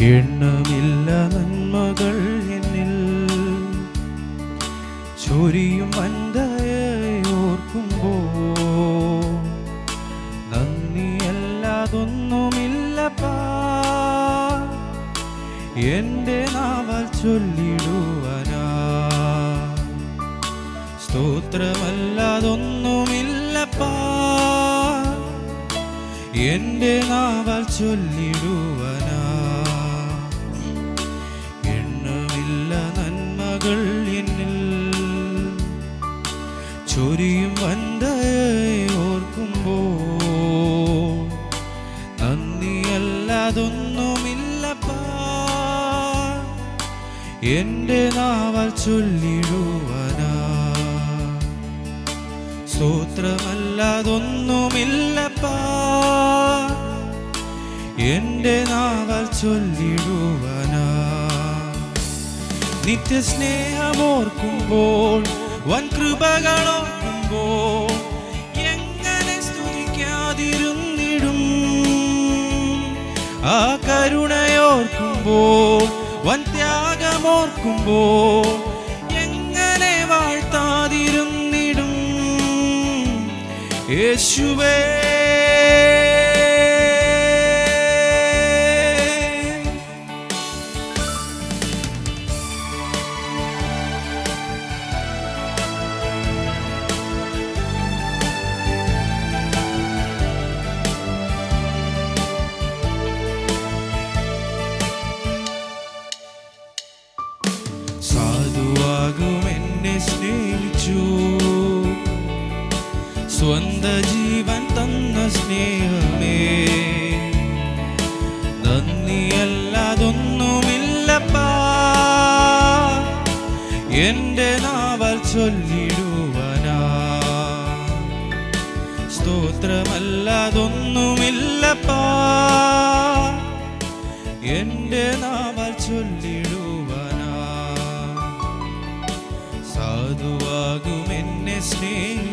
എണ്ണമില്ല നന്മകൾ എന്നിൽ. ചൊരിയും അന്തയോർക്കുമ്പോ നന്ദിയല്ലാതൊന്നുമില്ലപ്പാ എന്റെ നാവൽ ചൊല്ലിടുവനാ. സ്തോത്രമല്ലാതൊന്നുമില്ലപ്പാ എന്റെ നാവൽ ചൊല്ലിടുവനാ. ചൊരിയും വന്തയെ ഓർക്കുമ്പോ നന്ദിയല്ലാതൊന്നുമില്ലപ്പാ. എന്റെ നാവൽ ചൊല്ലിടുവനാ. സ്തോത്രമല്ലാതൊന്നുമില്ലപ്പാ. എന്റെ നാവൽ ചൊല്ലിടുവനാ. നിത്യസ്നേഹമോർക്കുമ്പോൾ വൻ കൃപകളോർക്കുമ്പോൾ എങ്ങനെ സ്തുതിക്കാതിരുന്നിടും? ആ കരുണയോർക്കുമ്പോൾ വൻ ത്യാഗമോർക്കുമ്പോൾ എങ്ങനെ വാഴ്ത്താതിരുന്നിടും? യേശുവേ. സ്വന്ത ജീവൻ തന്ന സ്നേഹമേ. നന്ദിയല്ലാതൊന്നുമില്ലപ്പാ. എന്റെ നാവൽ ചൊല്ലിടുവനാ. സ്തോത്രമല്ലാതൊന്നുമില്ലപ്പാ. എന്റെ നാവൽ ചൊല്ലിടുവനാ. സാധുവാകും എന്നെ സ്നേഹിച്ചു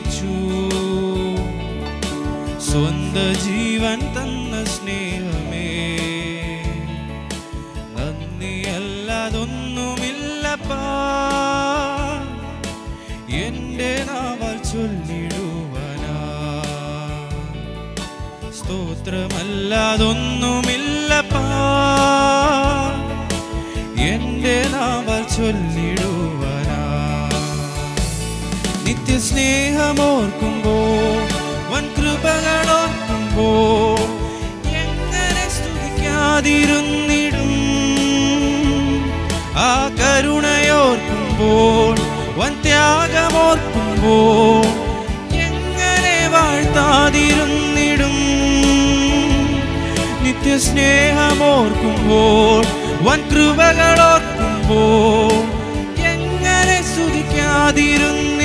സ്വന്ത ജീവൻ തന്ന സ്നേഹമേ. നന്ദിയല്ലാതൊന്നുമില്ലപ്പാ എന്റെ നാവൽ ചൊല്ലിടുവനാ. സ്തോത്രമല്ലാതൊന്നുമില്ലപ്പാ എന്റെ നാവൽ ചൊല്ലിടുവനാ. നിത്യസ്നേഹമോർക്കുമ്പോൾ വൻ കൃപകളോർക്കുമ്പോ എങ്ങനെ സ്തുതിക്കാതിരുന്നിടും? ആ കരുണയോർക്കുമ്പോൾ വൻ ത്യാഗമോർക്കുമ്പോൾ എങ്ങനെ വാഴ്ത്താതിരുന്നിടും? നിത്യസ്നേഹമോർക്കുമ്പോൾ വൻ കൃപകളോർക്കുമ്പോൾ എങ്ങനെ സ്തുതിക്കാതിരുന്നിടും?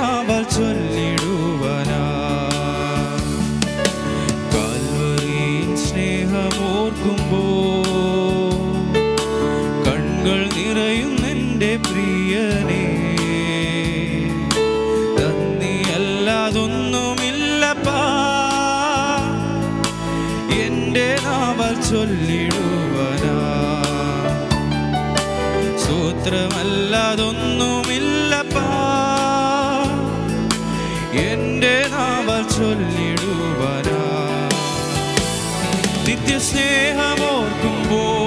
കരങ്ങൾ നിറയുന്നെന്റെ പ്രിയനേ. നന്ദിയല്ലാതൊന്നുമില്ലപ്പാ എന്റെ നാവൽ ചൊല്ലിടുവനാ. സൂത്രമല്ലാതൊന്നുമില്ലപ്പാ എന്റെ നാവൽ ചൊല്ലിടുവനാ. നിത്യസ്നേഹമോർക്കുമ്പോൾ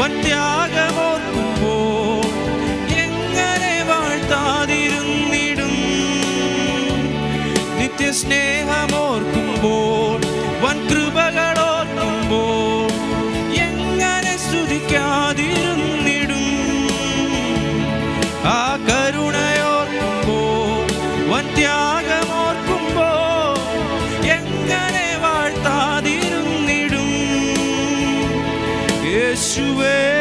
വൻ sanctuary.